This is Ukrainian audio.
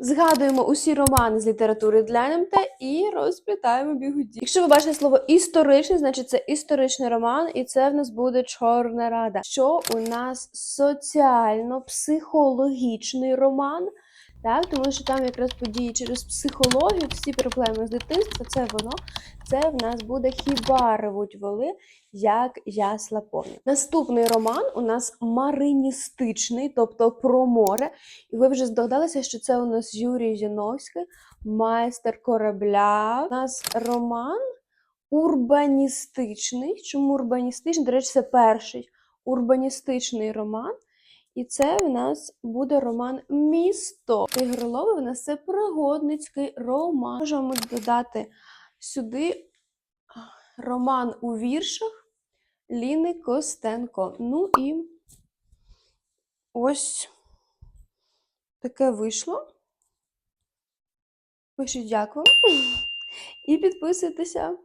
Згадуємо усі романи з літератури для НМТ і розплітаємо бігуді. Якщо ви бачите слово історичний, значить це історичний роман, і це в нас буде Чорна Рада. Що у нас соціально-психологічний роман. Так, тому що там якраз події через психологію, всі проблеми з дитинства, це воно. Це в нас буде хіба ревуть воли, як ясла повні. Наступний роман у нас мариністичний, тобто про море. І ви вже здогадалися, що це у нас Юрій Яновський, майстер корабля. У нас роман урбаністичний. Чому урбаністичний? До речі, це перший урбаністичний роман. І це в нас буде роман Місто. Ігролови у нас це пригодницький роман. Можемо додати сюди роман у віршах Ліни Костенко. Ну і ось таке вийшло. Пишіть дякую і підписуйтеся.